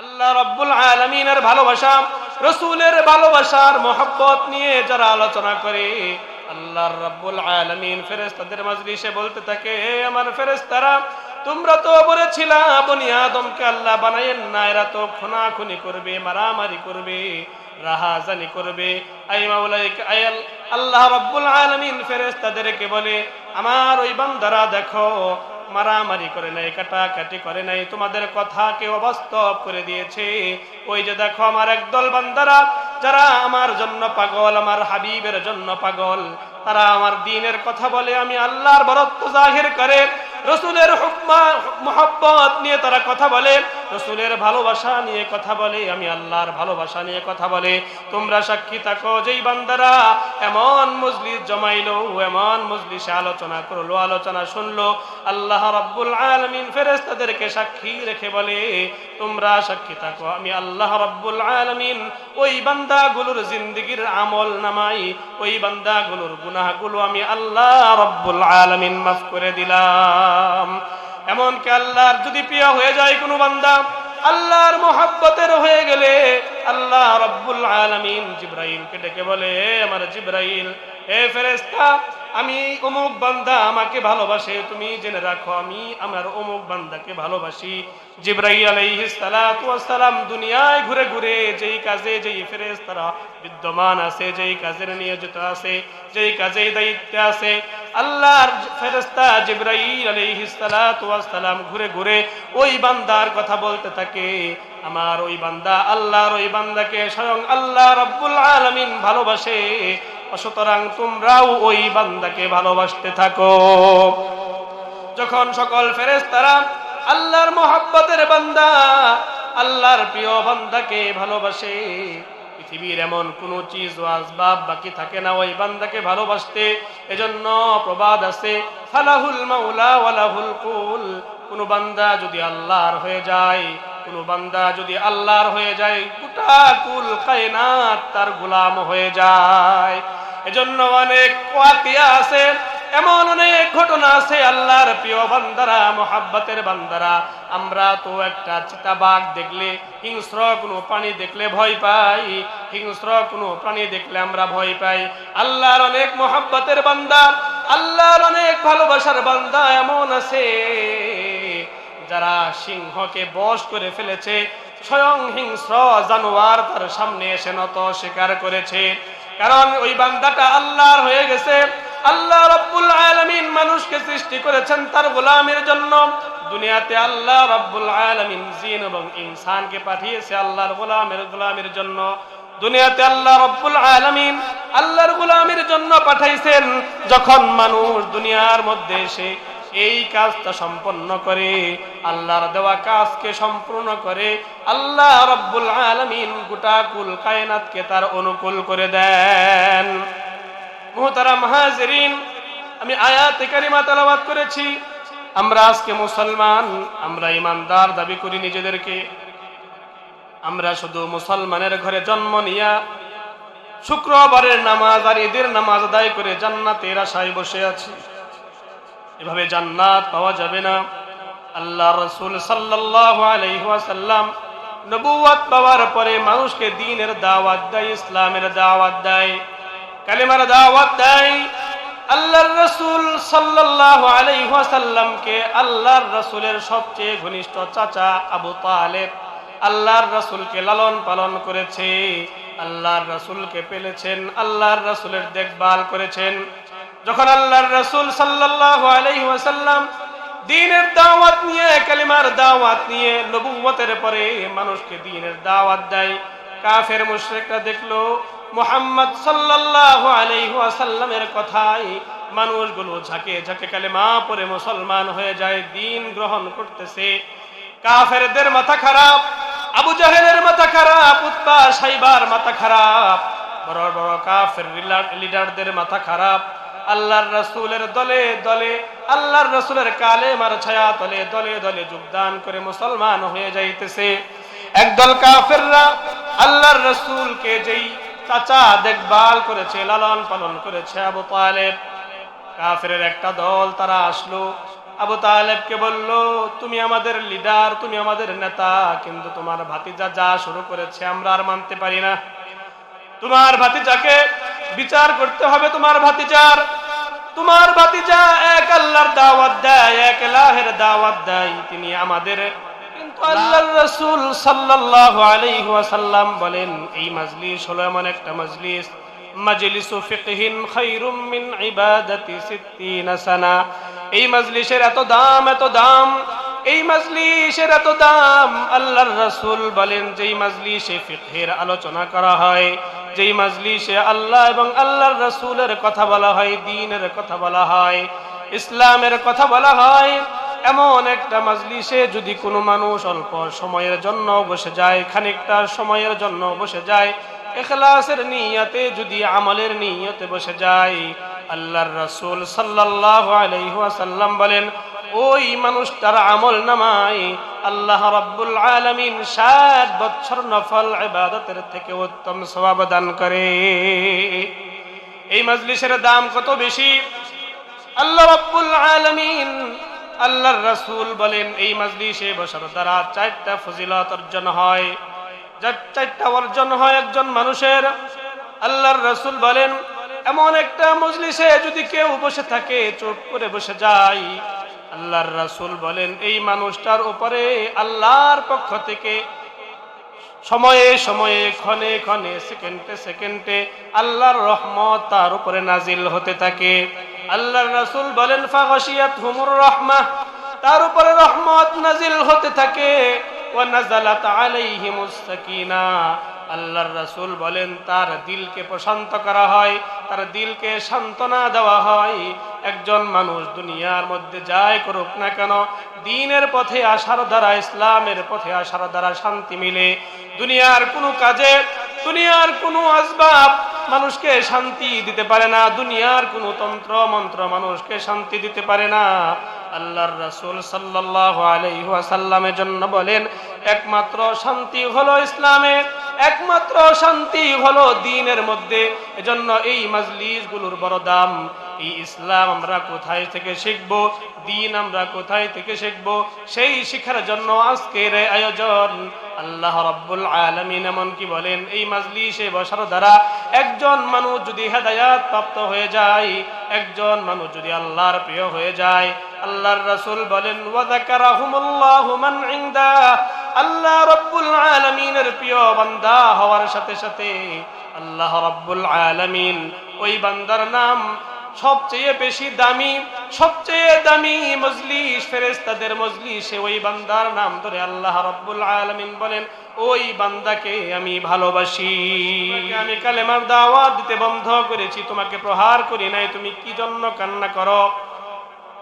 আল্লাহ রব্বুল আলমিনের ভালোবাসা, রসুলের ভালোবাসার মোহাব্বত নিয়ে যারা আলোচনা করে আল্লাহর রব্বুল আলমিন ফেরেস্তাদের মাজলিসে বলতে থাকে আমার ফেরেস্তারা তোমরা তো বলেছিলা, বনি আদমকে আল্লাহ বানাইয়েন না, এরা তো খুনাখুনি করবে, মারামারি করবে, রাহাজানি করবে। আয়াল আল্লাহ রব্বুল আলমিন ফেরেস্তাদেরকে বলে, আমার ওই বান্দারা দেখো মারামারি করে নাই, কাটাকাটি করে নাই। তোমাদের কথাকে অবাস্তব করে দিয়েছে। ওই যে দেখো আমার একদল বান্দারা, যারা আমার জন্য পাগল, আমার হাবিবের জন্য পাগল, তারা আমার দিনের কথা বলে আমি আল্লাহর বরত্ব জাহির করে রসুলের মোহাব্বত নিয়ে তারা কথা বলে, রসুলের ভালোবাসা নিয়ে কথা বলে, আমি আল্লাহর ভালোবাসা নিয়ে কথা বলে। তোমরা সাক্ষী থাকো, যেই বান্দারা এমন মজলিস জমাইলো, এমন মজলিসে আলোচনা করল, আলোচনা শুনলো, আল্লাহ রাব্বুল আলমিন ফেরেস্তাদেরকে সাক্ষী রেখে বলে, তোমরা সাক্ষী থাকো, আমি আল্লাহ রাব্বুল আলমিন ওই বান্দা বান্দাগুলোর জিন্দিগির আমল নামাই, ওই বান্দা বান্দাগুলোর গুনাহগুলো আমি আল্লাহ রাব্বুল আলমিন মাফ করে দিলাম। এমনকি আল্লাহর যদি প্রিয় হয়ে যায় কোনো বান্দা, আল্লাহর মোহাব্বতের হয়ে গেলে আল্লাহ রব্বুল আলমিন জিব্রাইলকে ডেকে বলে "হে আমার জিব্রাইল হে ফেরেস্তা আমি অমুক বান্দা আমাকে ভালোবাসে, তুমি জেনে রাখো, আমি আমার অমুক বান্দাকে ভালোবাসি। জিব্রাইল আলাইহিস সালাতু ওয়াস সালাম দুনিয়ায় ঘুরে ঘুরে যেই কাজে যেই ফেরেশতারা বিদ্যমান আছে, যেই কাজের নিয়োজিত আছে, যেই কাজে দায়িত্বে আছে, আল্লাহর ফেরেশতা জিব্রাইল আলাইহিস সালাতু ওয়াস সালাম ঘুরে ঘুরে ওই বান্দার কথা বলতে থাকে। আমার ওই বান্দা আল্লাহর ওই বান্দাকে স্বয়ং আল্লাহ রাব্বুল আলামিন ভালোবাসে। সুতরাং তোমরাও ওই বান্দাকে ভালোবাসতে থাকো। যখন সকল ফেরেশতারা আল্লাহর মোহাব্বতের বান্দা, আল্লাহর প্রিয় বান্দাকে ভালোবাসে, পৃথিবীর এমন কোন চিজ ও আসবাব বাকি থাকে না ওই বান্দাকে ভালোবাসতে। এজন্য প্রবাদ আছে, ফালাহুল মাওলা ওয়ালাহুল কুল। কোন বান্দা যদি আল্লাহর হয়ে যায় কোন বান্দা যদি আল্লাহর হয়ে যায়, গোটা কুল কায়নাত তার গোলাম হয়ে যায়। এজন্য অনেক ওয়াকিয়া আছে, এমন অনেক ঘটনা আছে আল্লাহর প্রিয় বান্দারা, মোহাব্বতের বান্দারা। আমরা তো একটা চিতাবাঘ দেখলে, হিংস্র কোনো প্রাণী দেখলে ভয় পাই, হিংস্র কোনো প্রাণী দেখলে আমরা ভয় পাই। আল্লাহর অনেক মোহাব্বতের বান্দা, আল্লাহর অনেক ভালোবাসার বান্দা এমন আছে। যারা সিংহকে বশ করে ফেলেছে, স্বয়ং হিংস্র জানোয়ার তার সামনে এসে নত স্বীকার করেছে। কারণ ওই বান্দাটা আল্লাহর হয়ে গেছে। আল্লাহ রব্বুল আলামিন মানুষকে সৃষ্টি করেছেন তার গোলামের জন্য। দুনিয়াতে আল্লাহ রব্বুল আলামিন জিন এবং ইনসানকে পাঠিয়েছে আল্লাহর গোলামের গোলামের জন্য। দুনিয়াতে আল্লাহ রব্বুল আলমিন আল্লাহর গোলামের জন্য পাঠাইছেন। যখন মানুষ দুনিয়ার মধ্যে এসে এই কাজটা সম্পন্ন করে, আল্লাহর দেওয়া কাজকে সম্পূর্ণ করে, আল্লাহ রব্বুল আলমিন গোটা কুল কায়নাতকে তার অনুকূল করে দেন। মুহতারা মাহাজরিন আমি আয়াতে কারিমা তেলাওয়াত করেছি। আমরা আজকে মুসলমান, আমরা ইমানদার দাবি করি নিজেদেরকে। আমরা শুধু মুসলমানের ঘরে জন্ম নিয়া শুক্রবারের নামাজ আর ঈদের নামাজ আদায় করে জান্নাতের আশায় বসে আছি। এভাবে জান্নাত পাওয়া যাবে না। আল্লাহ রসুল সাল্লাহ আলহাসাল্লাম নবুয়াত পাওয়ার পরে মানুষকে দিনের দাওয়াত দেয়, ইসলামের দাওয়াত দেয়, কালিমার দাওয়াত দেয়। আল্লাহর রসুল সাল্লাহ আলাইহাসাল্লামকে আল্লাহর রসুলের সবচেয়ে ঘনিষ্ঠ চাচা আবু তালেব আল্লাহর রসুলকে লালন পালন করেছে, আল্লাহর রসুলকে পেলেছেন, আল্লাহর রসুলের দেখভাল করেছেন। যখন আল্লাহর রসুল আলাইহি আলাইহাসাল্লাম দিনের দাওয়াত নিয়ে, কালিমার দাওয়াত নিয়ে নবুয়তের পরে মানুষকে দিনের দাওয়াত দেয়। কাফের মুশরিকরা দেখল, মোহাম্মদ সাল্লাহ আলাইহাসাল্লামের কথাই মানুষগুলো ঝাঁকে ঝাঁকে কালেমা পরে মুসলমান হয়ে যায়, দিন গ্রহণ করতেছে। কাফেরদের মাথা খারাপ, আবু জাহেলের মাথা খারাপ উৎপা সাইবার মাথা খারাপ, বড় বড় কাফের লিডারদের মাথা খারাপ। আল্লাহর রসুলের দলে দলে, আল্লাহর রসুলের কালে মার ছায়া তলে দলে দলে যোগদান করে মুসলমান হয়ে যাইতেছে। একদল কাফেররা আল্লাহর রসুলকে যেই চাচা দেখভাল করেছে, লালন পালন করেছে আবু তালেব। কাফের একটা দল তারা আসলো। আবু তালেবকে বলল, তুমি আমাদের লিডার তুমি আমাদের নেতা, কিন্তু তোমার ভাতিজা যা শুরু করেছে আমরা আর মানতে পারি না। তোমার ভাতিজাকে বিচার করতে হবে তোমার ভাতিজার। তোমার ভাতিজা এক আল্লাহর দাওয়াত দেয়, এক এলাহের দাওয়াত দেয়। তিনি আমাদের কিন্তু বলেন, এই মাজলিস হলো এমন একটা মাজলিস এই এত দাম এত দাম এই মাজলিসের এত দাম, আল্লাহর রাসূল বলেন, যেই মাজলিসে ফিকহের আলোচনা করা হয়, যেই মাজলিসে আল্লাহ এবং আল্লাহর রাসূলের কথা বলা হয় দ্বীনের কথা বলা হয়, ইসলামের কথা বলা হয়, এমন একটা মাজলিসে যদি কোনো মানুষ অল্প সময়ের জন্য বসে যায়, খানিকটা সময়ের জন্য বসে যায়, এখলাসের নিয়তে যদি আমলের নিয়তে বসে যায়, আল্লাহর রাসূল সাল্লাল্লাহু আলাইহি বলেন ওই মানুষটার আমল নামায় আল্লাহ রাব্বুল আলমিন ষাট বছর নফল ইবাদতের থেকে উত্তম সওয়াব দান করে। এই মজলিসের দাম কত বেশি? আল্লাহ রাব্বুল আলমিন আল্লাহর রাসূল বলেন, এই মজলিসে বসার দ্বারা চারটা ফজিলত অর্জন হয়। যার চারটা অর্জন হয় একজন মানুষের, আল্লাহর রাসূল বলেন, এমন একটা মজলিসে যদি কেউ বসে থাকে, চুপ করে বসে যায় আল্লাহর রাসূল বলেন, এই মানুষটার উপরে আল্লাহর পক্ষ থেকে সময়ে সময়ে, ক্ষণে ক্ষণে, সেকেন্ডে সেকেন্ডে আল্লাহর রহমত তার উপরে নাজিল হতে থাকে। আল্লাহর রাসূল বলেন, ফাগশিয়াত হুমুর রহমা তার উপরে রহমত নাজিল হতে থাকে। ওয়া নাজালাত আলাইহিমুস সাকিনা আল্লাহর রাসুল বলেন, তার দিলকে প্রশান্ত করা হয়, তার দিলকে সান্ত্বনা দেওয়া হয়। একজন মানুষ দুনিয়ার মধ্যে যাই করুক না কেন, দিনের পথে আসার দ্বারা, ইসলামের পথে আসার দ্বারা শান্তি মিলে। দুনিয়ার কোনো কাজে, দুনিয়ার কোনো আসবাব মানুষকে শান্তি দিতে পারে না, দুনিয়ার কোনো তন্ত্র মন্ত্র মানুষকে শান্তি দিতে পারে না। আল্লাহর রাসুল সাল্লাল্লাহু আলাইহি ওয়াসাল্লামের জন্য বলেন, একমাত্র শান্তি হলো ইসলামে। একমাত্র শান্তি হলো দিনের মধ্যে। এজন্য এই মাজলিসগুলোর বড় দাম। ইসলাম আমরা কোথায় থেকে শিখব? দিন আমরা কোথায় থেকে শিখব? সেই শিখার জন্য আজকের আয়োজন। আল্লাহ রাব্বুল আলামিন এমন কি বলেন, এই মাজলিসে বসার দ্বারা একজন মানুষ যদি হেদায়াত প্রাপ্ত হয়ে যায়, একজন মানুষ যদি আল্লাহর প্রিয় হয়ে যায়, আল্লাহর রাসূল বলেন আল্লাহ রাব্বুল আলামিনের প্রিয় বান্দা হওয়ার সাথে সাথে আল্লাহ রাব্বুল আলামিন ওই বান্দার নাম সবচেয়ে বেশি দামি, সবচেয়ে দামি মজলিস, ফেরেশতাদের মজলিসে ওই বান্দার নাম ধরে আল্লাহ রাব্বুল আলামিন বলেন, ওই বান্দাকে আমি ভালোবাসি। আমি কালেমার দাওয়াত দিতে বন্ধ করেছি, তোমাকে প্রহার করি নাই, তুমি কি জন্য কান্না করো?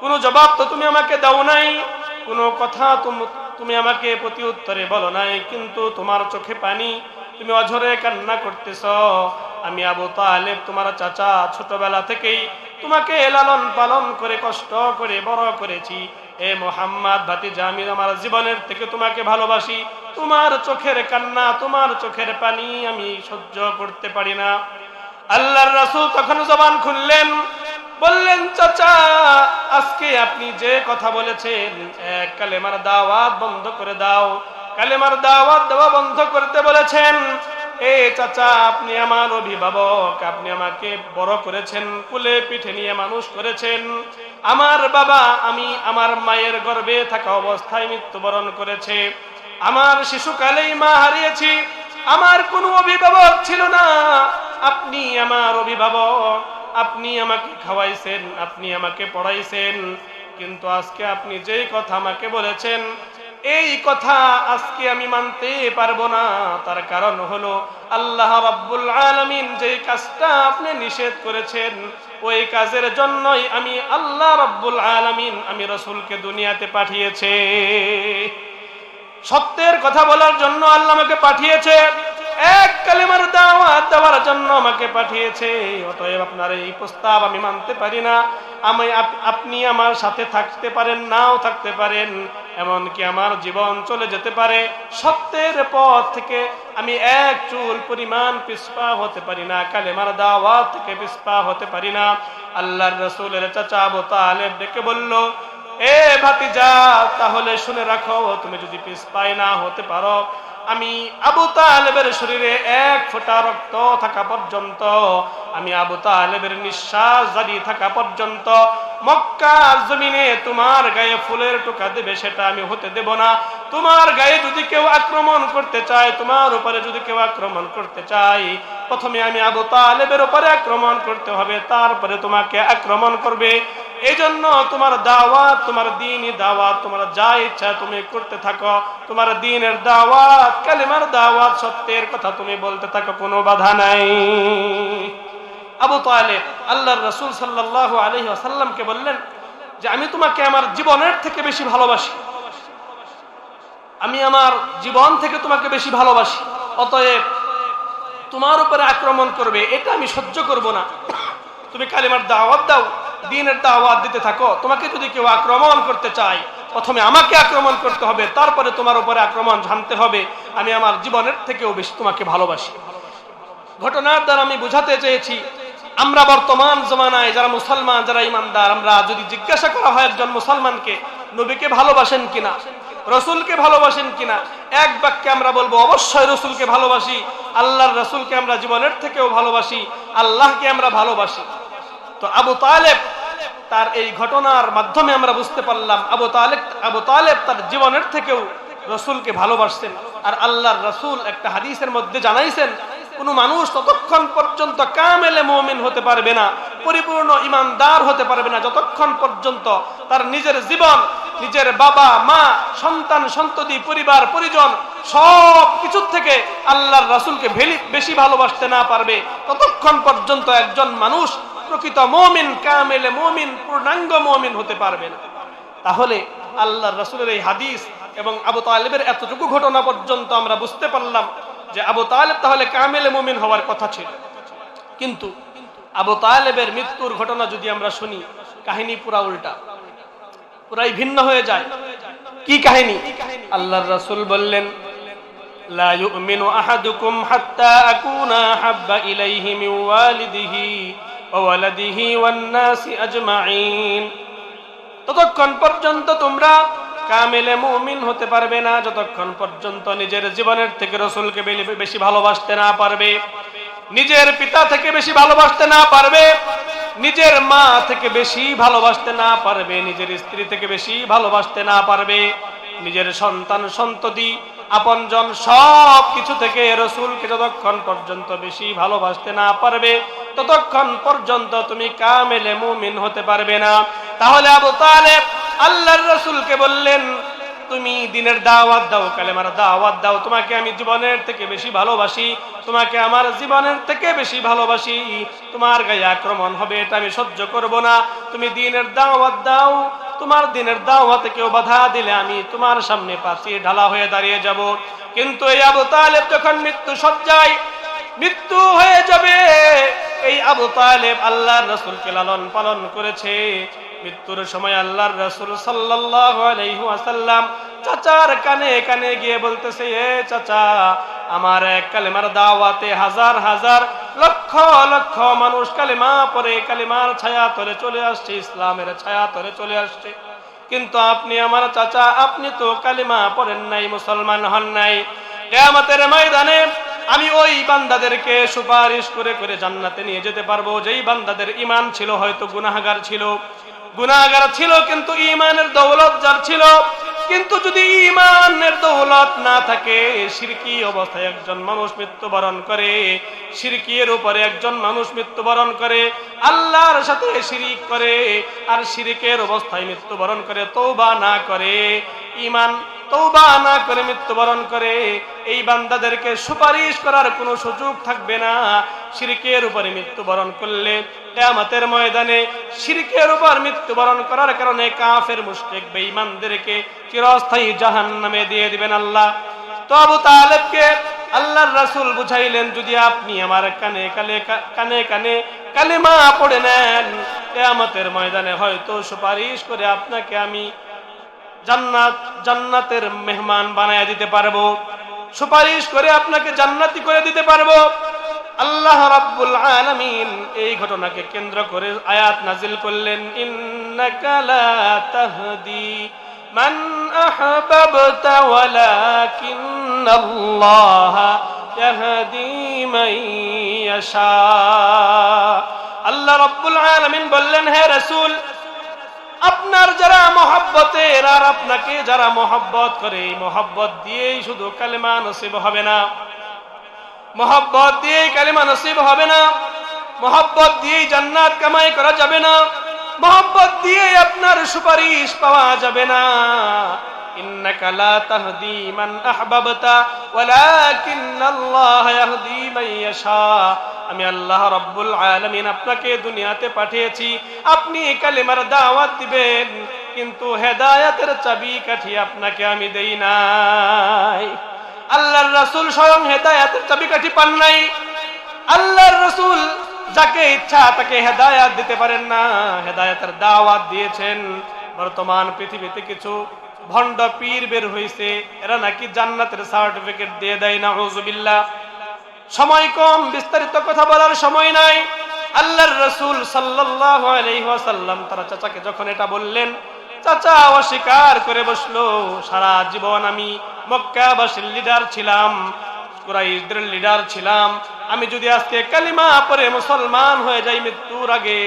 কোনো জবাব তো তুমি আমাকে দাও নাই, কোনো কথা তুমি আমাকে প্রতি উত্তরে বলো নাই, কিন্তু তোমার চোখে পানি, তুমি অঝরে কান্না করতেছ। আমি আবু তালেব, তোমার চাচা ছোটবেলা থেকেই তোমাকে লালন পালন করে, কষ্ট করে, বড় করেছি। এ মোহাম্মদ ভাতিজা, আমি আমার জীবনের থেকে তোমাকে ভালোবাসি। তোমার চোখের কান্না, তোমার চোখের পানি আমি সহ্য করতে পারি না। আল্লাহর রাসুল তখন জবান খুললেন, বললেন, চাচা, আজকে আপনি যে কথা বলেছেন, এক কালেমার দাওয়াত বন্ধ করে দাও। কালেমার দাওয়াত দেওয়া বন্ধ করতে বলেছেন এ চাচা, আপনি আমার অভিভাবক, আপনি আমাকে বড় করেছেন, কুলে পিঠে নিয়ে মানুষ করেছেন। আমার বাবা, আমি আমার মায়ের গর্ভে থাকা অবস্থায় মৃত্যুবরণ করেছে। আমার শিশুকালেই মা হারিয়েছি। আমার কোনো অভিভাবক ছিল না। আপনি আমার অভিভাবক, আপনি আমাকে খাওয়াইছেন, আপনি আমাকে পড়াইছেন। কিন্তু আজকে আপনি যেই কথা আমাকে বলেছেন এই কথা আজকে আমি মানতে পারব না। তার কারণ হলো, আল্লাহ রাব্বুল আলামিন যেই কাজটা আপনি নিষেধ করেছেন, ওই কাজের জন্যই আমি আল্লাহ রাব্বুল আলামিন আমি রসুলকে দুনিয়াতে পাঠিয়েছে। সত্যের কথা বলার জন্য আল্লাহ আমাকে পাঠিয়েছে। এক কালেমার দাওয়াত দেওয়ার জন্য আমাকে পাঠিয়েছে। অতএব আপনার এই প্রস্তাব আমি মানতে পারি না। আমি আপ- আপনি আমার সাথে থাকতে পারেন, নাও থাকতে পারেন, এমনকি আমার জীবন চলে যেতে পারে। সত্যের পথ থেকে আমি এক চুল পরিমাণ পিসপা হতে পারি না, কালেমার দাওয়াত থেকে পিসপা হতে পারি না। আল্লাহর রসুলের চাচা আবু তালেব ডেকে বলল, এ ভাতিজা, তাহলে শুনে রাখো, তুমি যদি পিছপাই না হতে পারো আমি আবু তালেবের শরীরে এক ফোঁটা রক্ত থাকা পর্যন্ত, আমি আবু তালেবের নিঃশ্বাস জারি থাকা পর্যন্ত, মক্কা জমিনে তোমার গায়ে ফুলের টোকা দেবে সেটা আমি হতে দেব না। তোমার গায়ে যদি কেউ আক্রমণ করতে চায়, তোমার উপরে যদি কেউ আক্রমণ করতে চায়, প্রথমে আমি আবু তালেবের উপরে আক্রমণ করতে হবে, তারপরে তোমাকে আক্রমণ করবে। এই জন্য তোমার দাওয়াত, তোমার দিনই দাওয়াত, তোমার যা ইচ্ছা তুমি করতে থাকো। তোমার দিনের দাওয়াত, কালিমার দাওয়াত, সত্যের কথা তুমি বলতে থাকো, কোনো বাধা নাই। আবু তালেব আল্লাহর রসুল সাল্লাহ আলহি আসাল্লামকে বললেন যে, আমি তোমাকে আমার জীবনের থেকে বেশি ভালোবাসি। আমি আমার জীবন থেকে তোমাকে বেশি ভালোবাসি। অতএব তোমার উপরে আক্রমণ করবে, এটা আমি সহ্য করব না। তুমি কালিমার দাওয়াত দাও দিনের দাওয়াত দিতে থাকো। তোমাকে যদি কেউ আক্রমণ করতে চায়, প্রথমে আমাকে আক্রমণ করতে হবে, তারপরে তোমার উপরে আক্রমণ জানতে হবে। আমি আমার জীবনের থেকেও বেশি তোমাকে ভালোবাসি। ঘটনার দ্বারা আমি বুঝাতে চেয়েছি, আমরা বর্তমান জমানায় যারা মুসলমান, যারা ইমানদার, আমরা যদি জিজ্ঞাসা করা হয় একজন মুসলমানকে, নবীকে ভালোবাসেন কিনা, রসুলকে ভালোবাসেন কিনা, এক বাক্যে আমরা বলব, অবশ্যই রসুলকে ভালোবাসি, আল্লাহর রসুলকে আমরা জীবনের থেকেও ভালোবাসি, আল্লাহকে আমরা ভালোবাসি। তো আবু তালেব তার এই ঘটনার মাধ্যমে আমরা বুঝতে পারলাম, আবু তালেব আবু তালেব তার জীবনের থেকেও রসুলকে ভালোবাসতেন। আর আল্লাহর রসুল একটা হাদিসের মধ্যে জানাইছেন, কোনো মানুষ ততক্ষণ পর্যন্ত কামেলে মমিন হতে পারবে না, পরিপূর্ণ ইমানদার হতে পারবে না। যতক্ষণ পর্যন্ত তার নিজের জীবন, নিজের বাবা, মা, সন্তান, সন্ততি, পরিবার, পরিজন সব কিছুর থেকে আল্লাহর রাসুলকে বেশি ভালোবাসতে না পারবে, ততক্ষণ পর্যন্ত একজন মানুষ প্রকৃত মমিন, কামেলে মমিন, পূর্ণাঙ্গ মমিন হতে পারবে না। তাহলে আল্লাহর রাসুলের এই হাদিস এবং আবু তালেবের এতটুকু ঘটনা পর্যন্ত আমরা বুঝতে পারলাম যে আবু তালেব তাহলে কামেলে মুমিন হওয়ার কথা ছিল। কিন্তু আবু তালেবের মৃত্যুর ঘটনা যদি আমরা শুনি, কাহিনী পুরা উল্টা। পুরাই ভিন্ন হয়ে যায়। কি কাহিনী? আল্লাহর রাসূল বললেন, লা আহাদুকুম হাত্তা আকুনা হাব্বা ইলাইহি মিন ওয়ালিদিহি। ওয়া ওয়ালাদিহি ওয়ান নাসি আজমাইন ততক্ষণ পর্যন্ত তোমরা কামেলে মুমিন হতে পারবে না, যতক্ষণ পর্যন্ত নিজের জীবনের থেকে রসুলকে বেশি ভালোবাসতে না পারবে, নিজের পিতা থেকে বেশি ভালোবাসতে না পারবে, নিজের মা থেকে বেশি ভালোবাসতে না পারবে, নিজের স্ত্রী থেকে বেশি ভালোবাসতে না পারবে, নিজের সন্তান সন্ততি আপনজন সব কিছু থেকে রসুলকে যতক্ষণ পর্যন্ত বেশি ভালোবাসতে না পারবে, ততক্ষণ পর্যন্ত তুমি কামেলে মুমিন হতে পারবে না। তাহলে আবু তালেব আল্লাহর রসুলকে বললেন, তুমি দিনের দাওয়াত দাও, কালেমার দাওয়াত দাও। তোমাকে আমি জীবনের থেকে বেশি ভালোবাসি, তোমাকে আমার জীবনের থেকে বেশি ভালোবাসি। তোমার গায়ে আক্রমণ হবে, এটা আমি সহ্য করব না। তুমি দিনের দাওয়াত দাও তোমার দিনের দাওয়াতে কেউ বাধা দিলে আমি তোমার সামনে পাশে ঢালা হয়ে দাঁড়িয়ে যাব। কিন্তু এই আবু তালেব যখন মৃত্যু সজ্জায় মৃত্যু হয়ে যাবে, এই আবু তালেব আল্লাহর রসুলকে লালন পালন করেছে। মৃত্যুর সময় আল্লাহর রসুল সাল্লাম চাচার কানে কানে গিয়ে বলতেছে, এ চাচা, আমার এক কালেমার দাওয়াতে হাজার হাজার লক্ষ লক্ষ মানুষ কালিমা পরে কালিমার ছায়া তলে চলে আসছে, ইসলামের ছায়া তলে চলে আসছে। কিন্তু আপনি আমার চাচা, আপনি তো কালিমা পড়েন নাই, মুসলমান হন নাই। কেয়ামতের ময়দানে আমি ওই বান্দাদেরকে সুপারিশ করে করে জান্নাতে নিয়ে যেতে পারব। যেই বান্দাদের ইমান ছিল হয়তো গুনাহাগার ছিল। গুনাগার ছিল কিন্তু ইমানের দৌলত যার ছিল কিন্তু যদি ইমানের দৌলত না থাকে, সিরকি অবস্থায় একজন মানুষ মৃত্যুবরণ করে, সিরকির উপরে একজন মানুষ মৃত্যুবরণ করে, আল্লাহর সাথে সিরিক করে, আর সিরিকের অবস্থায় মৃত্যুবরণ করে তৌবা না করে ইমান তৌবা না করে মৃত্যুবরণ করে, এই বান্দাদেরকে সুপারিশ করার কোনো সুযোগ থাকবে না। শিরকের উপরে মৃত্যুবরণ করলে, কেয়ামতের ময়দানে শিরকের উপর মৃত্যুবরণ করার কারণে কাফের, মুশরিক, বেঈমানদেরকে চিরস্থায়ী জাহান্নামে দিয়ে দিবেন আল্লাহ। তো আবু তালেবকে আল্লাহর রাসূল বুঝাইলেন, যদি আপনি আমার কানে কানে কানে কানে কালেমা পড়ে নেন, কেয়ামতের ময়দানে হয়তো সুপারিশ করে আপনাকে আমি জান্নাত, জান্নাতের মেহমান বানায় দিতে পারব। সুপারিশ করে আপনাকে জান্নাতি করে দিতে পারব। আল্লাহ রাব্বুল আলামিন এই ঘটনাকে কেন্দ্র করে আয়াত নাজিল করলেন, ইন্নাকা লা তাহদি মান আহবাবতা ওয়ালাকিন্নাল্লাহ ইয়াহদি মান ইয়াশা। আল্লাহ রাব্বুল আলামিন বললেন, হে রাসূল আপনার যারা মহাব্বতের আর আপনাকে যারা মহাব্বত করে, এই মহাব্বত দিয়েই শুধু কালেমা নসিব হবে না। মহাব্বত দিয়েই কালেমা নসিব হবে না। মহাব্বত দিয়েই জান্নাত কামাই করা যাবে না। মহাব্বত দিয়েই আপনার সুপারিশ পাওয়া যাবে না। ইন্নাকা লা তাহদি মান আহবাবতা, ওয়ালাকিন্নাল্লাহ ইয়াহদি মান ইয়াশা। আমি আল্লাহ রাব্বুল আলামিন আপনাকে দুনিয়াতে পাঠিয়েছি। আপনি কালেমার দাওয়াত দিবেন, কিন্তু হেদায়েতের চাবি কাঠি আপনাকে আমি দেই নাই। আল্লাহর রাসূল স্বয়ং হেদায়েতের চাবি কাঠি পান নাই। আল্লাহর রাসূল যাকে ইচ্ছা তাকে হেদায়াত দিতে পারেন না, হেদায়াতের দাওয়াত দিয়েছেন। বর্তমান পৃথিবীতে কিছু ভণ্ড পীর বের হয়েছে এরা নাকি জান্নাতের সার্টিফিকেট দিয়ে দেয় না হুজুবিল্লাহ সময় কম, বিস্তারিত কথা বলার সময় নাই। আল্লাহর রসুল সাল্লাল্লাহু আলাইহি ওয়াসাল্লাম, তার চাচাকে যখন এটা বললেন, চাচা অস্বীকার করে বসল, সারা জীবন আমি মক্কাবাসীর লিডার ছিলাম, কুরাইশদের লিডার ছিলাম। আমি যদি আজকে কালিমা পরে মুসলমান হয়ে যাই মৃত্যুর আগে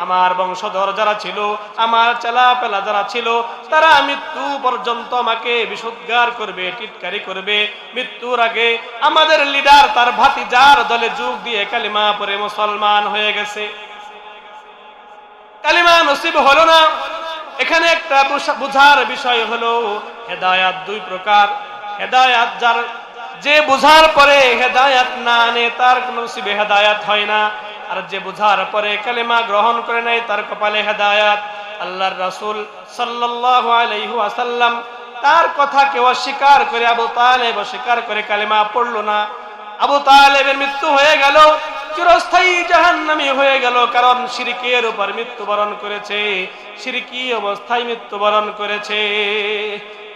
আমার বংশধর যারা ছিল, আমার চেলাপেলা যারা ছিল, তারা মৃত্যু পর্যন্ত আমাকে বিশুদ্গার করবে, টিটকারি করবে। মৃত্যুর আগে আমাদের লিডার তার ভাতিজার দলে যোগ দিয়ে কালিমা পরে মুসলমান হয়ে গেছে। কালিমা নসিব হলো না। এখানে একটা বুঝা- বুঝার বিষয় হলো হেদায়াত দুই প্রকার। হেদায়াত যার যে বুঝার পরে হেদায়াত না আনে, তার নসিবে হেদায়াত হয় না। আর যে বুঝার পরে কালেমা গ্রহণ করে নেয়, তার কপালে হেদায়াত। আল্লাহর রাসুল সাল্লাল্লাহু আলাইহি ওয়াসাল্লাম তার কথা কেউ অস্বীকার করে আবু তালেব অস্বীকার করে কালেমা পড়ল না। আবু তালেবের মৃত্যু হয়ে গেল, চিরস্থায়ী জাহান্নামী হয়ে গেল, কারণ শিরিকের উপর মৃত্যুবরণ করেছে। শিরিকি অবস্থায় মৃত্যুবরণ করেছে।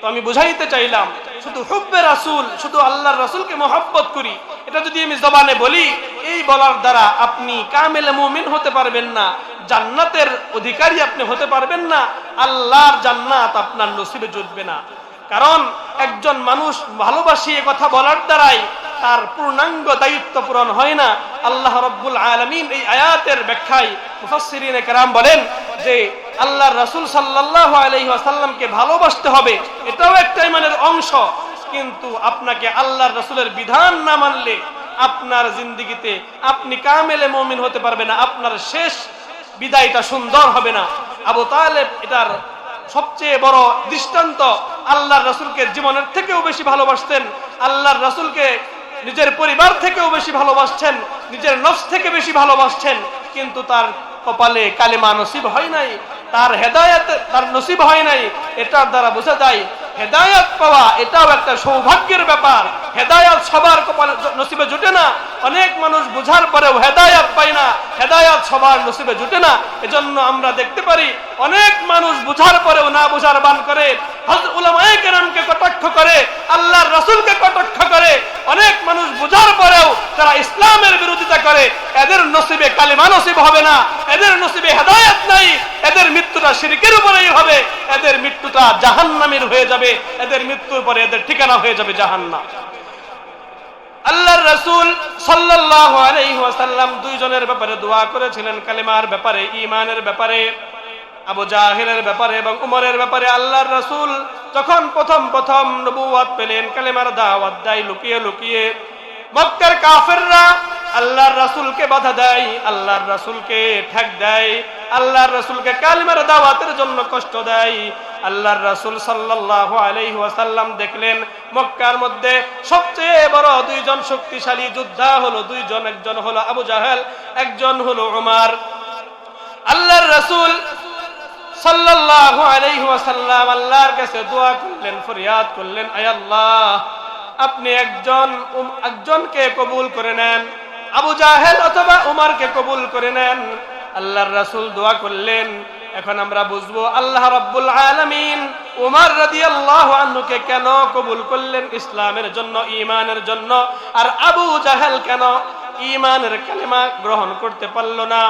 তো আমি বুঝাইতে চাইলাম, শুধু হুব্বে রাসূল, শুধু আল্লাহর রাসূলকে মহব্বত করি। এটা যদি আমি জবানে বলি, এই বলার দ্বারা আপনি কামেল মুমিন হতে পারবেন না, জান্নাতের অধিকারী আপনি হতে পারবেন না, আল্লাহর জান্নাত আপনার নসিবে জুটবে না। কারণ একজন মানুষ ভালোবাসি কথা বলার দ্বারাই তার পূর্ণাঙ্গ দায়িত্ব পূরণ হয় না। আল্লাহ রব্বুল আলমিন এই আয়াতের ব্যাখ্যায় মুফাসসিরিনে কেরাম বলেন যে আল্লাহর রাসূল সাল্লাল্লাহু আলাইহি ওয়াসাল্লামকে ভালোবাসতে হবে, এটাও একটা ইমানের অংশ। কিন্তু আপনাকে আল্লাহর রাসূলের বিধান না মানলে আপনার জিন্দিগিতে আপনি কামেলে মুমিন হতে পারবে না, আপনার শেষ বিদায়টা সুন্দর হবে না। আবু তালেব এটার সবচেয়ে বড় দৃষ্টান্ত আল্লাহর রাসূলকে জীবনের থেকেও বেশি ভালোবাসতেন, আল্লাহর রাসূলকে নিজের পরিবার থেকেও বেশি ভালোবাসছেন নিজের নফস থেকে বেশি ভালোবাসছেন কিন্তু তার কপালে কালেমা নসিব হয় নাই। তার হেদায়ত তার নসিব হয় নাই এটার দ্বারা বোঝা যায় হেদায়েত পাওয়া, এটাও একটা সৌভাগ্যের ব্যাপার। হেদায়েত সবার কপালে নসিবে জুটে না। অনেক মানুষ বুঝার পরেও হেদায়েত পায় না। হেদায়েত সবার নসিবে জুটে না। এজন্য আমরা দেখতে পারি, অনেক মানুষ বুঝার পরেও না বুঝার বান করে। উলামায়ে কটাক্ষ করে, আল্লাহর রাসূলকে কটাক্ষ করে। অনেক মানুষ বুঝার পরেও তারা ইসলামের বিরোধিতা করে। এদের নসিবে কালিমা নসিব হবে না। এদের নসিবে হেদায়েত নাই। এদের মৃত্যুটা শিরকের উপরেই হবে। এদের মৃত্যুটা জাহান্নামের হয়ে যাবে। এদের মৃত্যুর পরে এদের ঠিকানা হয়ে যাবে জাহান্না আল্লাহর রসুল সাল্লাহ আলহিহাসাল্লাম দুইজনের ব্যাপারে দোয়া করেছিলেন, কালিমার ব্যাপারে ইমানের ব্যাপারে, আবু জাহিলের ব্যাপারে এবং উমরের ব্যাপারে। আল্লাহর রসুল যখন প্রথম প্রথম নবুয়ত পেলেন, কালিমার দাওয়াত দেয়, লুকিয়ে লুকিয়ে মক্কার কাফেররা আল্লাহর রাসূলকে বাধা দেয়, আল্লাহর রাসূলকে ঠেক দেয়, আল্লাহর রাসূলকে কালিমার দাওয়াতের জন্য কষ্ট দেয়। আল্লাহর রাসূল সাল্লাল্লাহু আলাইহি ওয়াসাল্লাম দেখলেন, মক্কার মধ্যে সবচেয়ে বড় দুইজন শক্তিশালী যোদ্ধা হলো দুইজন, একজন হলো আবু জাহেল, একজন হলো উমার। আল্লাহর রাসূল সাল্লাল্লাহু আলাইহি ওয়াসাল্লাম আল্লাহর কাছে দোয়া করলেন, ফরিয়াদ করলেন, আয় আল্লাহ আপনি একজন একজনকে কবুল করে নেন। আবু জাহেল অথবা উমারকে কবুল করে নেন। আল্লাহর রাসূল দোয়া করলেন, এখন আমরা বুঝব আল্লাহ রাব্বুল আলামিন উমর রাদিয়াল্লাহু আনহুকে কেন কবুল করলেন ইসলামের জন্য, ঈমানের জন্য, আর আবু জাহেল কেন ইমানের কালেমা গ্রহণ করতে পারল না।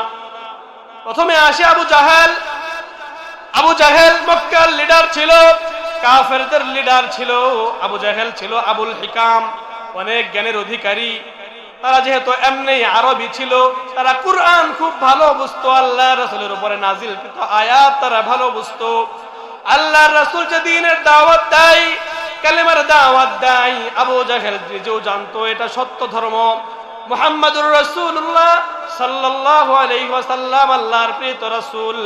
প্রথমে আসে আবু জাহেল। আবু জাহেল মক্কার লিডার ছিল। কাফেরদের লিডার ছিল আবু জাহেল ছিল, আবুল হিকাম, অনেক জ্ঞানের অধিকারী। তারা যেহেতু এমনি আরবি ছিল, তারা কুরআন খুব ভালো বুঝতো আল্লাহ রসুলের উপরে নাজিল কিন্তু আয়াত তারা ভালো বুঝতো। আল্লাহ রসুল যে দিনের দাওয়াত দেয়, কালেমার দাওয়াত দেয়, আবু জাহেল নিজেও জানতো, এটা সত্য ধর্ম। মুহাম্মাদুর রাসূলুল্লাহ সাল্লাল্লাহু আলাইহি ওয়াসাল্লাম, আল্লাহর প্রিয় রাসূল।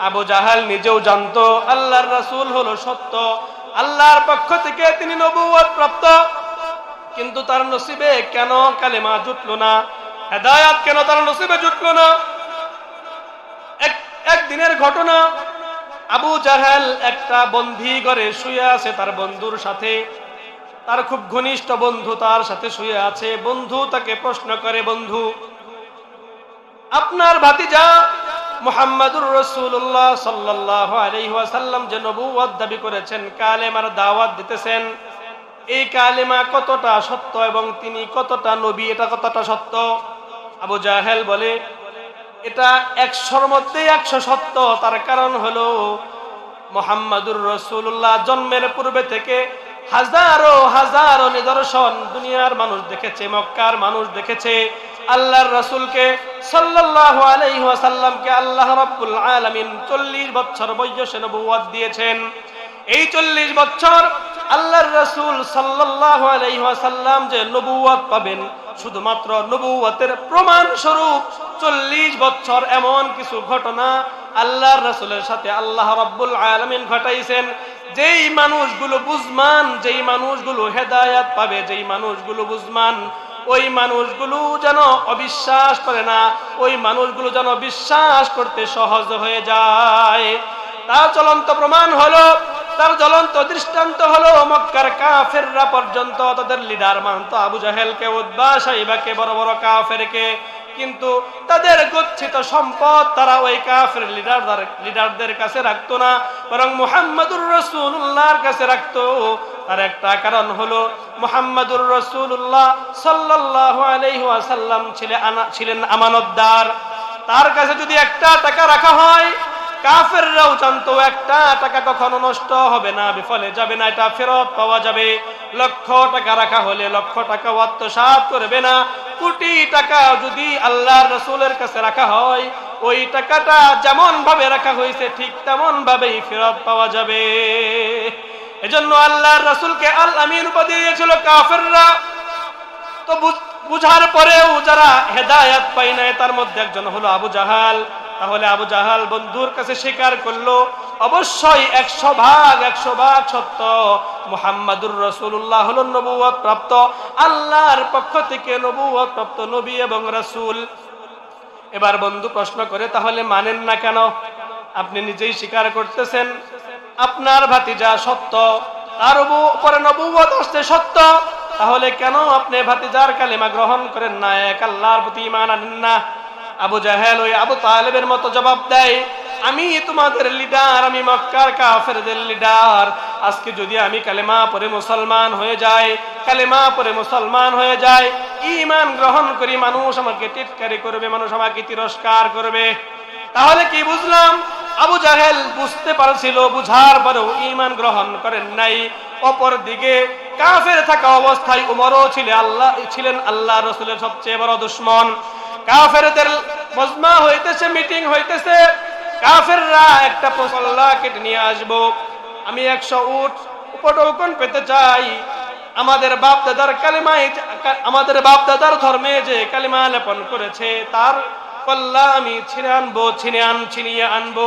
আবু জাহাল নিজেও জানতো আল্লাহর রাসূল হলো সত্য। আল্লাহর পক্ষ থেকে তিনি নবুয়ত প্রাপ্ত। কিন্তু তার নসিবে কেন কালেমা জুটলো না? হেদায়াত কেন তার নসিবে জুটলো না? এক একদিনের ঘটনা। আবু জাহেল একটা বন্ধি ঘরে শুয়ে আছে তার বন্ধুর সাথে। তার খুব ঘনিষ্ঠ বন্ধু তার সাথে শুয়ে আছে। বন্ধু তাকে প্রশ্ন করে, বন্ধু, আপনার ভাতিজা মুহাম্মাদুর রসুল্লাহ সাল্লাহ আলহিহাসাল্লাম যে নবুয়াদ দাবি করেছেন, কালেমার দাওয়াত দিতেছেন, এই কালেমা কতটা সত্য এবং তিনি কতটা নবী, এটা কতটা সত্য? আবু জাহেল বলে, এটা একশোর মধ্যে একশো সত্য, তার কারণ হলো মোহাম্মদুর রসুল্লাহ জন্মের পূর্বে থেকে হাজারো হাজারো নিদর্শন দুনিয়ার মানুষ দেখেছে, মক্কার মানুষ দেখেছে। আল্লাহর রসুলকে সাল্লাল্লাহু আলাইহি ওয়াসাল্লামকে আল্লাহ রাব্বুল আলামিন 40 বছর বয়সে নবুয়ত দিয়েছেন। এই 40 বছর আল্লাহর রসুল সাল্লাল্লাহু আলাইহি ওয়াসাল্লাম যে নবুয়ত পাবেন, শুধুমাত্র নবুয়তের প্রমাণ স্বরূপ 40 বছর এমন কিছু ঘটনা আল্লাহর রসুলের সাথে আল্লাহ রাব্বুল আলামিন ঘটাইছেন। যেই মানুষগুলো বুঝমান, যেই মানুষগুলো হেদায়াত পাবে, যেই মানুষগুলো বুঝমান ওই মানুষগুলো যেন অবিশ্বাস করে না, ওই মানুষগুলো যেন বিশ্বাস করতে সহজ হয়ে যায়। তার চলন্ত প্রমাণ হলো, তার জ্বলন্ত দৃষ্টান্ত হলো মক্কার কাফেররা পর্যন্ত তাদের লিডার মানত আবু জাহেলকে উদ্বাস বড় বড় কাফেরকে। কিন্তু তাদের গচ্ছিত সম্পদ তারা ওই কাফের লিডারদের লিডারদের কাছে রাখতো না, বরং মোহাম্মদুর রসুল্লাহর কাছে রাখতো। তার একটা কারণ হলো, মোহাম্মদুর রসুল্লাহ সাল্লাহ আলাইহি ওয়াসাল্লাম ছিলেন ছিলেন আমানতদার। তার কাছে যদি একটা টাকা রাখা হয় কাফেররাও জানতো একটা টাকা কখনো নষ্ট হবে না, বিফলে যাবে না, এটা ফেরত পাওয়া যাবে। লক্ষ টাকা রাখা হলে লক্ষ টাকা আত্মসাত করবে না। কোটি টাকা যদি আল্লাহর রসুলের কাছে রাখা হয়, ওই টাকাটা যেমন ভাবে রাখা হয়েছে, ঠিক তেমন ভাবেই ফেরত পাওয়া যাবে। এজন্য আল্লাহর রসুলকে আল আমিন উপাধি দিয়েছিল কাফেররা। তো বুঝার পরেও যারা হেদায়াত পাই নাই, তার মধ্যে একজন হলো আবু জাহাল। তাহলে আবু জাহাল বন্ধুর কাছে স্বীকার করল, অবশ্যই একশো ভাগ একশো ভাগ সত্য। মুহাম্মাদুর রসুল্লাহ হল নবুয়ত প্রাপ্ত, আল্লাহর পক্ষ থেকে নবুয়ত প্রাপ্ত নবী এবং রসুল। এবার বন্ধু প্রশ্ন করে, তাহলে মানেন না কেন? আপনি নিজেই স্বীকার করতেছেন, আপনার ভাতিজা সত্য, তার উপরে নবুয়ত আসছে সত্য। তাহলে কেন আপনি ভাতিজার কালেমা গ্রহণ করেন না? এক আল্লাহর প্রতি ইমান আনেন না। আবু জাহেল ওই আবু তালেবের মতো জবাব দেয়, আমি তোমাদের লিডার, আমি মক্কার কাফেরদের লিডার। আজকে যদি আমি কালেমা পরে মুসলমান হয়ে যাই, কালেমা পরে মুসলমান হয়ে যায় ইমান গ্রহণ করি, মানুষ আমাকে টিটকারি করবে, মানুষ আমাকে তিরস্কার করবে। তাহলে কি বুঝলাম? আবু জাহেল বুঝতে পারছিল, বুঝার পরেও ইমান গ্রহণ করেন নাই। অপর দিকে কাফের থাকা অবস্থায় উমরও ছিলেন আল্লাহ ছিলেন আল্লাহ রসুলের সবচেয়ে বড় দুশ্মন। কাফেরদের মজমা হইতেছে, মিটিং হইতেছে। কাফেররা একটা পসল্লা কেটে নিয়ে আসব। আমি একশো উঠ উপটোকন পেতে চাই। আমাদের বাপ দাদার কালিমায় আমাদের বাপ দাদার ধর্মে যে কালিমা লেপন করেছে, তার কল্লা আমি ছিনে আনব, ছিনে আন, ছিনিয়ে আনব।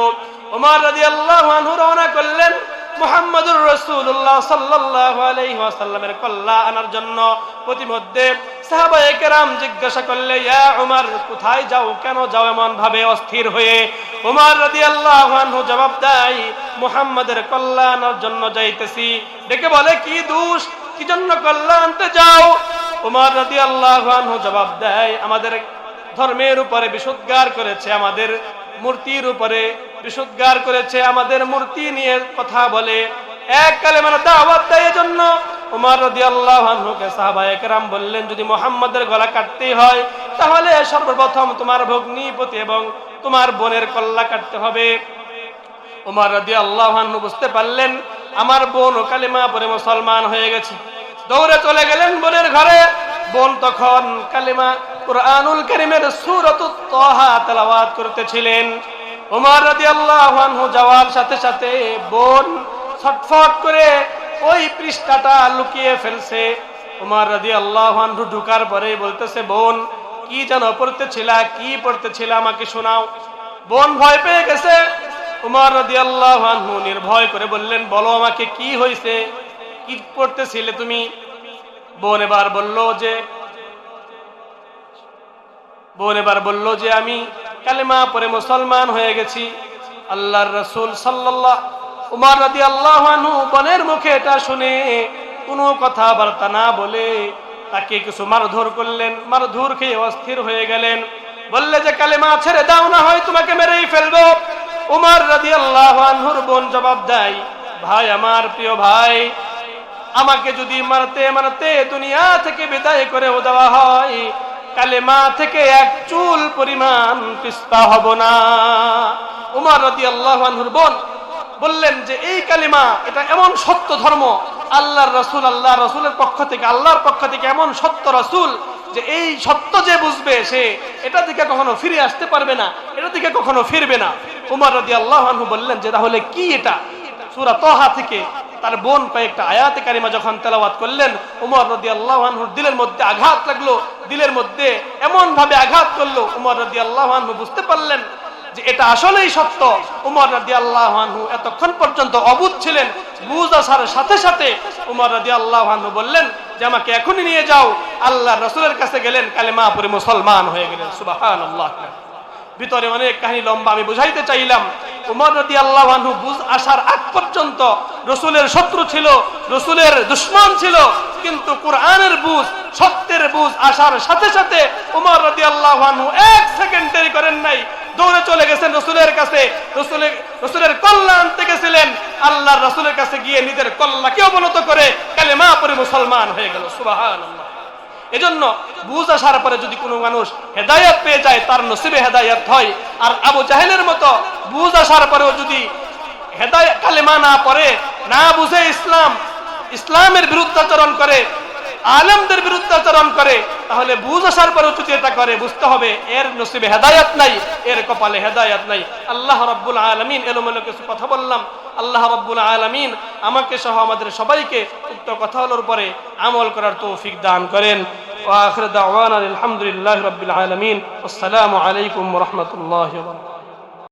ওমর রাজি আল্লাহ রওনা করলেন। মুহাম্মদুর রসুল্লাহ সাল্লাহ আলাইসাল্লামের কল্লা আনার জন্য প্রতিমধ্যে সাহাবায়ে কেরাম জিজ্ঞাসা করলে, ইয়া উমর, কোথায় যাও? কেন যাও এমন ভাবে অস্থির হয়ে? উমর রাদিয়াল্লাহু আনহু জবাব দেয়, মুহাম্মাদের কল্লা আনার জন্য যাইতেছি। ডেকে বলে, কি দোষ? কি জন্য কল্লা আনতে যাও? উমর রাদিয়াল্লাহু আনহু জবাব দেয়, আমাদের ধর্মের উপরে বিশুদ্ধার করেছে, আমাদের মূর্তির উপরে বিশুদ্ধার করেছে, আমাদের মূর্তি নিয়ে কথা বলে। এক কালে মানে দাওয়াত দেয় জন্য উমর রাদিয়াল্লাহু আনহুকে সাহাবায়ে কেরাম বললেন, যদি মোহাম্মদের গলা কাটতেই হয়, তাহলে সর্বপ্রথম তোমার ভগ্নিপতি এবং তোমার বোনের কল্লা কাটতে হবে। উমর রাদিয়াল্লাহু আনহু বুঝতে পারলেন, আমার বোন ও কালিমা পরে মুসলমান হয়ে গেছে। দৌড়ে চলে গেলেন বোনের ঘরে। বোন তখন কালিমা কুরআনুল কারীমের সূরাতুত তাহা তেলাওয়াত করতেছিলেন। উমর রাদিয়াল্লাহু আনহু যাওয়ার সাথে সাথে বোন ছটফট করে ওই পৃষ্ঠাটা লুকিয়ে ফেলছে। উমর রাদিয়াল্লাহু আনহু ঢুকার পরে বলতেছে, বোন, কি যেন পড়তেছিলা, কি পড়তেছিলা আমাকে শোনাও। বোন ভয় পেয়ে গেছে। উমার রাদিয়াল্লাহু আনহু নির্ভয় করে বললেন, বলো আমাকে কি হয়েছে কি পড়তেছিলে তুমি? বোন এবার বলল যে, বোন এবার বলল যে, আমি কালেমা পরে মুসলমান হয়ে গেছি। আল্লাহর রসুল সাল্লাল্লাহ, উমার রাদি আল্লাহ বনের মুখে এটা শুনে কোনো কথাবার্তা না বলে তাকে কিছু মারধর করলেন, মারধর খেয়ে অস্থির হয়ে গেলেন। বললে যে, কালেমা ছেড়ে দাও না হয় তোমাকে মেরেই ফেলব। উমার রাদি আল্লাহ আনহুর বোন জবাব দেয়, ভাই আমার প্রিয় ভাই, আমাকে যদি মারতে মারতে দুনিয়া থেকে বিদায় করেও দেওয়া হয় কালেমা থেকে এক চুল পরিমাণ পিস্তা হব না। উমর রদি আল্লাহর বোন বললেন যে, এই কালিমা, এটা এমন সত্য ধর্ম, আল্লাহর রসুল আল্লাহ রসুলের পক্ষ থেকে, আল্লাহর পক্ষ থেকে এমন সত্য রসুল যে, এই সত্য যে বুঝবে সে, এটা দিকে কখনো ফিরে আসতে পারবে না, এটা দিকে কখনো ফিরবে না। উমর রদি আল্লাহ বললেন যে, তাহলে কি এটা? সুরা তহা থেকে তার বোন কয়েকটা আয়াতে কারিমা যখন তেলাওয়াত করলেন, উমর রদি আল্লাহানহুর দিলের মধ্যে আঘাত লাগল, দিলের মধ্যে এমন ভাবে আঘাত করল, উমর রদি আল্লাহানহু বুঝতে পারলেন যে এটা আসলেই সত্য। উমর রাদি আল্লাহানহু এতক্ষণ পর্যন্ত অবুধ ছিলেন, বুঝ আসার সাথে সাথে উমর রাদি আল্লাহানহু বললেন, যে আমাকে এখনই নিয়ে যাও আল্লাহ রসুলের কাছে গেলেন কালে মা পরে মুসলমান হয়ে গেলেন। সুবাহান আল্লাহ ভিতরে অনেক কাহিনী লম্বা, আমি বুঝাইতে চাইলাম। উমর রদি আল্লাহ বুঝ আসার আগ পর্যন্ত রসুলের শত্রু ছিল, রসুলের দুশ্মন ছিল, কিন্তু কোরআনের বুঝ, সত্যের বুঝ আসার সাথে সাথে উমর রদি আল্লাহ এক সেকেন্ড দেরি করেন নাই, দৌড়ে চলে গেছেন রসুলের কাছে। রসুলের রসুলের কল্যাণ আনতে গেছিলেন আল্লাহর রসুলের কাছে গিয়ে নিজের কল্যাণকে অবনত করে কালে মা পরে মুসলমান হয়ে গেল আল্লাহ এজন্য বুঝ আসার পরে যদি কোনো মানুষ হেদায়ত পেয়ে যায়, তার নসিবে হেদায়ত হয়। আর আবু জাহেলের মতো বুঝ আসার পরেও যদি হেদায়ত কালেমা না পড়ে, না বুঝে ইসলাম, ইসলামের বিরুদ্ধাচরণ করে আলেমদের বিরুদ্ধাচরণ করে তাহলে বুঝ আসার পরেও যদি এটা করে বুঝতে হবে এর নসিবে হেদায়ত নাই এর কপালে হেদায়ত নাই আল্লাহ রব্বুল আলমিন এলোমেলো কিছু কথা বললাম আল্লাহ রব্বুল আলমিন আমাকে সহ আমাদের সবাইকে উক্ত কথাগুলোর পরে আমল করার তৌফিক দান করেন وآخر دعوانا الحمد لله رب العالمين والسلام عليكم ورحمة الله وبركاته